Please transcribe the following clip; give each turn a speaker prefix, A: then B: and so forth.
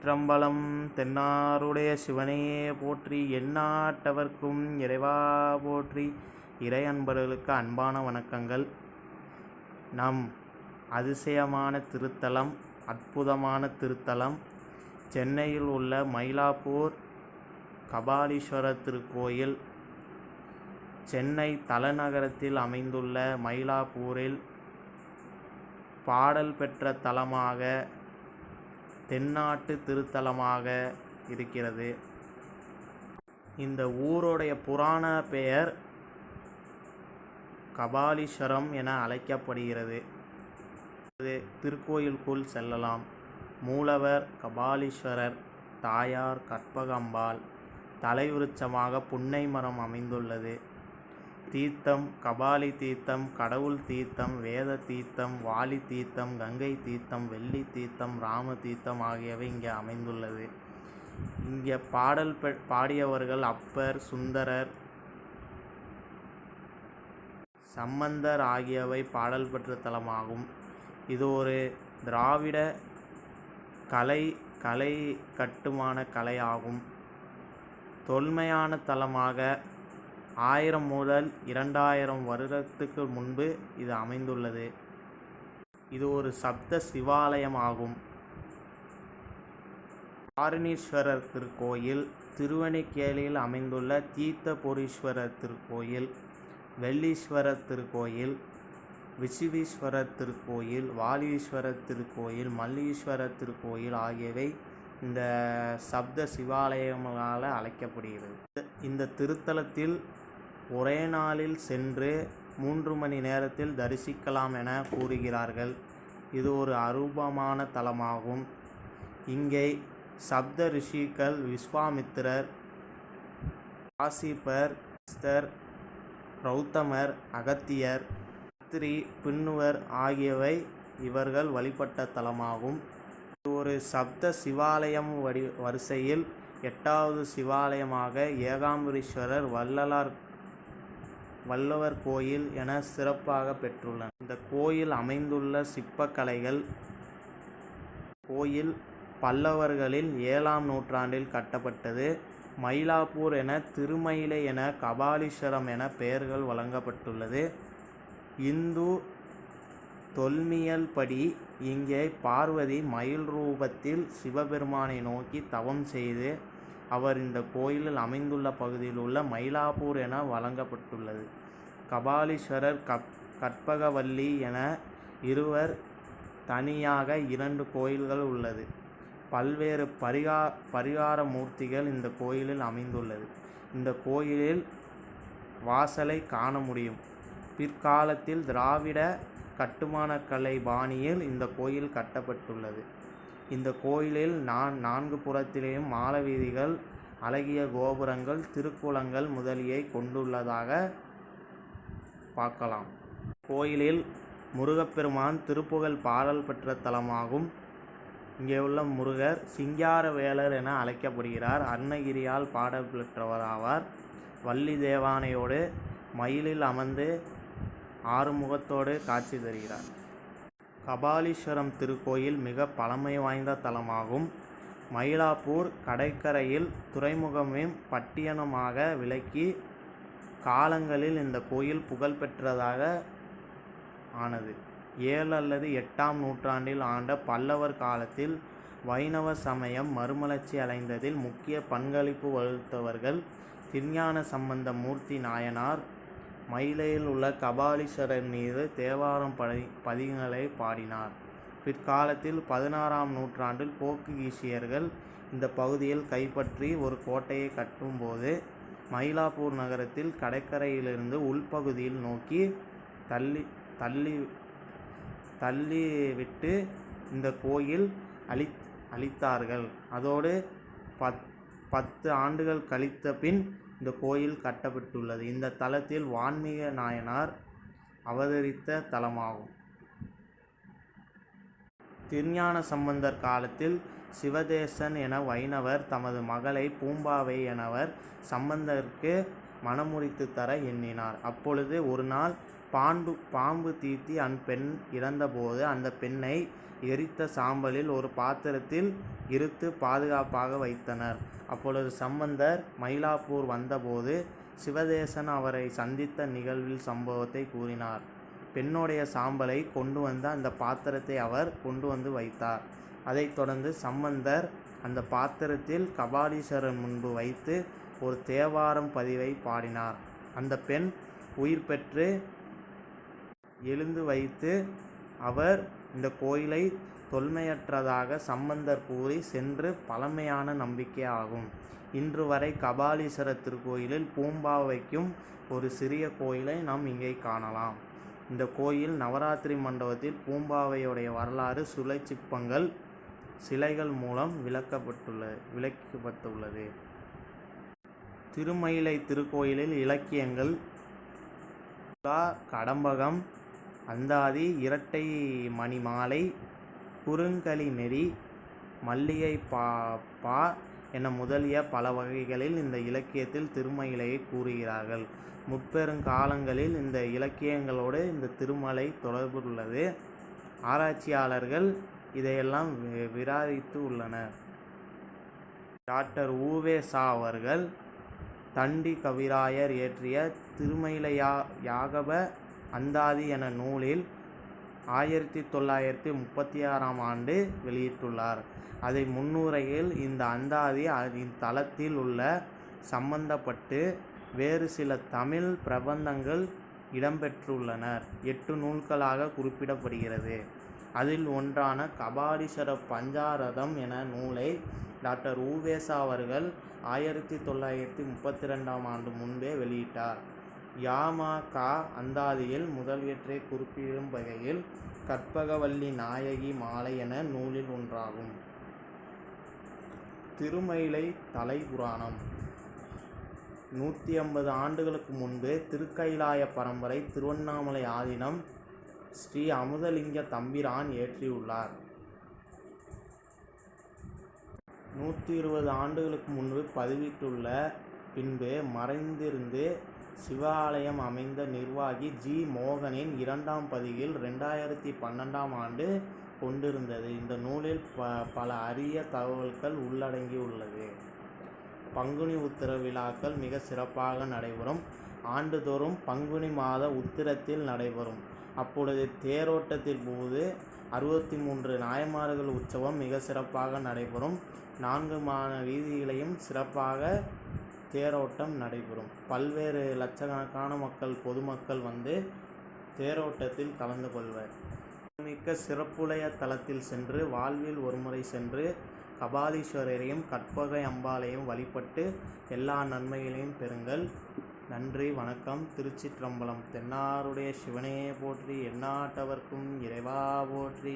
A: திருச்சிற்றம்பலம் தென்னாருடைய சிவனையே போற்றி எந்நாட்டவர்க்கும் இறைவா போற்றி. இறை அன்பர்களுக்கு அன்பான வணக்கங்கள். நம் அதிசயமான திருத்தலம் அற்புதமான திருத்தலம் சென்னையில் உள்ள மயிலாப்பூர் கபாலீஸ்வரர் திருக்கோயில் சென்னை தலைநகரத்தில் அமைந்துள்ள மயிலாப்பூரில் பாடல் பெற்ற தலமாக தென்னாட்டு திருத்தலமாக இருக்கிறது. இந்த ஊருடைய புராண பெயர் கபாலீஸ்வரம் என அழைக்கப்படுகிறது. திருக்கோயிலுக்குள் செல்லலாம். மூலவர் கபாலீஸ்வரர் தாயார் கற்பகம்பாள் தலைவிருச்சமாக புன்னை மரம் அமைந்துள்ளது. தீர்த்தம் கபாலி தீர்த்தம் கடவுள் தீர்த்தம் வேத தீர்த்தம் வாலி தீர்த்தம் கங்கை தீர்த்தம் வெள்ளி தீர்த்தம் ராம தீர்த்தம் ஆகியவை இங்கே அமைந்துள்ளது. இங்கே பாடல் பாடியவர்கள் அப்பர் சுந்தரர் சம்பந்தர் ஆகியவை பாடல் பெற்ற தலமாகும். இது ஒரு திராவிட கலை கலை கட்டுமான கலையாகும். தொன்மையான தலமாக ஆயிரம் முதல் இரண்டாயிரம் வருடத்துக்கு முன்பு இது அமைந்துள்ளது. இது ஒரு சப்த சிவாலயம் ஆகும் ஆரணீஸ்வரர் திருக்கோயில் திருவணிக்கேலியில் அமைந்துள்ள தீர்த்தபுரீஸ்வரர் திருக்கோயில் வெள்ளீஸ்வரர் திருக்கோயில் விசுவீஸ்வரர் திருக்கோயில் வாலீஸ்வரர் திருக்கோயில் மல்லீஸ்வரர் திருக்கோயில் ஆகியவை இந்த சப்த சிவாலயங்களால் அழைக்கப்படுகிறது. இந்த திருத்தலத்தில் ஒரே நாளில் சென்று மூன்று மணி நேரத்தில் தரிசிக்கலாம் என கூறுகிறார்கள். இது ஒரு அரூபமான தலமாகும். இங்கே சப்த ரிஷிகள் விஸ்வாமித்திரர் காசிப்பர் ஸ்தர் ரௌத்தமர் அகத்தியர் அத்திரி பின்னுவர் ஆகியவை இவர்கள் வழிபட்ட தலமாகும். இது ஒரு சப்த சிவாலயம் வடி வரிசையில் எட்டாவது சிவாலயமாக ஏகாம்பரீஸ்வரர் வள்ளலார் வல்லவர் கோயில் என சிறப்பாக பெற்றுள்ளன. இந்த கோயில் அமைந்துள்ள சிற்பக்கலைகள் கோயில் பல்லவர்களில் ஏழாம் நூற்றாண்டில் கட்டப்பட்டது. மயிலாப்பூர் என திருமயிலை என கபாலீஸ்வரம் என பெயர்கள் வழங்கப்பட்டுள்ளது. இந்து தொல்மியல் படி இங்கே பார்வதி மயில் ரூபத்தில் சிவபெருமானை நோக்கி தவம் செய்து அவர் இந்த கோயிலில் அமைந்துள்ள பகுதியில் உள்ள மயிலாப்பூர் என வழங்கப்பட்டுள்ளது. கபாலீஸ்வரர் கப் கற்பகவல்லி என இருவர் தனியாக இரண்டு கோயில்கள் உள்ளது. பல்வேறு பரிகா பரிகார மூர்த்திகள் இந்த கோயிலில் அமைந்துள்ளது. இந்த கோயிலில் வாசலை காண முடியும். பிற்காலத்தில் திராவிட கட்டுமானக்கலை பாணியில் இந்த கோயில் கட்டப்பட்டுள்ளது. இந்த கோயிலில் நான் நான்கு புறத்திலேயும் மாலவீதிகள் அழகிய கோபுரங்கள் திருக்குளங்கள் முதலியை கொண்டுள்ளதாக பார்க்கலாம். கோயிலில் முருகப்பெருமான் திருப்புகழ் பாடல் பெற்ற தலமாகும். இங்கே உள்ள முருகர் சிங்கார வேலர் என அழைக்கப்படுகிறார். அன்னகிரியால் பாடல் பெற்றவராவார். வள்ளி தேவானையோடு மயிலில் அமர்ந்து ஆறுமுகத்தோடு காட்சி தருகிறார். கபாலீஸ்வரம் திருக்கோயில் மிக பழமை வாய்ந்த தலமாகும். மயிலாப்பூர் கடற்கரையில் துறைமுகமும் பட்டியனமாக விளக்கி காலங்களில் இந்த கோயில் புகழ்பெற்றதாக ஆனது. ஏழு அல்லது எட்டாம் நூற்றாண்டில் ஆண்ட பல்லவர் காலத்தில் வைணவ சமயம் மறுமலர்ச்சி அடைந்ததில் முக்கிய பங்களிப்பு வகுத்தவர்கள் திருஞான சம்பந்த மூர்த்தி நாயனார் மயிலையில் உள்ள கபாலீஸ்வரர் மீது தேவாரம் பதி பதிகங்களை பாடினார். பிற்காலத்தில் பதினாறாம் நூற்றாண்டில் போர்த்துகீசியர்கள் இந்த பகுதியில் கைப்பற்றி ஒரு கோட்டையை கட்டும்போது மயிலாப்பூர் நகரத்தில் கடற்கரையிலிருந்து உள்பகுதியில் நோக்கி தள்ளி தள்ளி தள்ளிவிட்டு இந்த கோயில் அழி அழித்தார்கள் அதோடு பத் பத்து ஆண்டுகள் கழித்த பின் இந்த கோயில் கட்டப்பட்டுள்ளது. இந்த தலத்தில் வான்மீக நாயனார் அவதரித்த தலமாகும். திருஞான சம்பந்தர் காலத்தில் சிவதேசன் என வைணவர் தமது மகளை பூம்பாவை எனவர் சம்பந்தருக்கு மனமுறித்து தர எண்ணினார். அப்பொழுது ஒரு நாள் பாண்டு பாம்பு தீத்தி அந் பெண் இறந்தபோது அந்த பெண்ணை எரித்த சாம்பலில் ஒரு பாத்திரத்தில் இருத்து பாதுகாப்பாக வைத்தனர். அப்பொழுது சம்பந்தர் மயிலாப்பூர் வந்தபோது சிவதேசன் அவரை சந்தித்த நிகழ்வில் சம்பவத்தை கூறினார். பெண்ணுடைய சாம்பலை கொண்டு வந்து அந்த பாத்திரத்தை அவர் கொண்டு வந்து வைத்தார். அதைத் தொடர்ந்து சம்பந்தர் அந்த பாத்திரத்தில் கபாலீஸ்வரர் முன்பு வைத்து ஒரு தேவாரம் பதிவை பாடினார். அந்த பெண் உயிர் பெற்று எழுந்து வைத்து அவர் இந்த கோயிலை தொல்மையற்றதாக சம்பந்தர் கூறி சென்று பழமையான நம்பிக்கை ஆகும். இன்று வரை கபாலீஸ்வரர் திருக்கோயிலில் பூம்பாவைக்கும் ஒரு சிறிய கோயிலை நாம் இங்கே காணலாம். இந்த கோயில் நவராத்திரி மண்டபத்தில் பூம்பாவையுடைய வரலாறு சுலை சிற்பங்கள் சிலைகள் மூலம் விளக்கப்பட்டுள்ள விளக்கப்பட்டுள்ளது. திருமயிலை திருக்கோயிலில் இலக்கியங்கள் கடம்பகம் அந்தாதி இரட்டை மணி மாலை குறுங்கலி நெறி மல்லிகை பா பா என முதலிய பல வகைகளில் இந்த இலக்கியத்தில் திருமயிலையை கூறுகிறார்கள். முற்பெருங்காலங்களில் இந்த இலக்கியங்களோடு இந்த திருமலை தொடர்புள்ளது. ஆராய்ச்சியாளர்கள் இதையெல்லாம் வி- விராரித்து உள்ளனர். டாக்டர் ஊவே சா. அவர்கள் தண்டி கவிராயர் இயற்றிய திருமயிலையா யாகப அந்தாதி என நூலில் ஆயிரத்தி தொள்ளாயிரத்தி முப்பத்தி ஆறாம் ஆண்டு வெளியிட்டுள்ளார். அதை முன்னுரையில் இந்த அந்தாதி அதன் தளத்தில் உள்ள சம்பந்தப்பட்டு வேறு சில தமிழ் பிரபந்தங்கள் இடம்பெற்றுள்ளனர். எட்டு நூல்களாக குறிப்பிடப்படுகிறது. அதில் ஒன்றான கபாலீஸ்வர பஞ்சாரதம் என நூலை டாக்டர் ஊவேசா அவர்கள் ஆயிரத்தி தொள்ளாயிரத்தி முப்பத்தி ரெண்டாம் ஆண்டு முன்பே வெளியிட்டார். யாமா கா அந்தாதியில் முதலியற்றை குறிப்பிடும் வகையில் கற்பகவல்லி நாயகி மாலை என நூலில் ஒன்றாகும். திருமயிலை தலைபுராணம் நூற்றி ஐம்பது ஆண்டுகளுக்கு முன்பு திருக்கைலாய பரம்பரை திருவண்ணாமலை ஆதீனம் ஸ்ரீ அமுதலிங்க தம்பிரான் இயற்றியுள்ளார் நூற்றி இருபது ஆண்டுகளுக்கு முன்பு பதிவிட்டுள்ள பின்பு மறைந்திருந்து சிவாலயம் அமைந்த நிர்வாகி ஜி. மோகனின் இரண்டாம் பதிவில் ரெண்டாயிரத்தி பன்னெண்டாம் ஆண்டு கொண்டிருந்தது. இந்த நூலில் ப பல அரிய தகவல்கள் உள்ளடங்கியுள்ளது. பங்குனி உத்திர விழாக்கள் மிக சிறப்பாக நடைபெறும். ஆண்டுதோறும் பங்குனி மாத உத்திரத்தில் நடைபெறும். அப்பொழுது தேரோட்டத்தின் போது அறுபத்தி மூன்று நாயன்மார்கள் உற்சவம் மிக சிறப்பாக நடைபெறும். நான்கு மான வீதிகளையும் சிறப்பாக தேரோட்டம் நடைபெறும். பல்வேறு லட்சக்கணக்கான மக்கள் பொதுமக்கள் வந்து தேரோட்டத்தில் கலந்து கொள்வர். மிக்க சிறப்புடைய தலத்தில் சென்று வாழ்வில் ஒருமுறை சென்று கபாலீஸ்வரரையும் கற்பகை அம்பாளையும் வழிபட்டு எல்லா நன்மைகளையும் பெறுங்கள். நன்றி வணக்கம். திருச்சிற்றம்பலம். தென்னாருடைய சிவனையே போற்றி எந்நாட்டவர்க்கும் இறைவா போற்றி.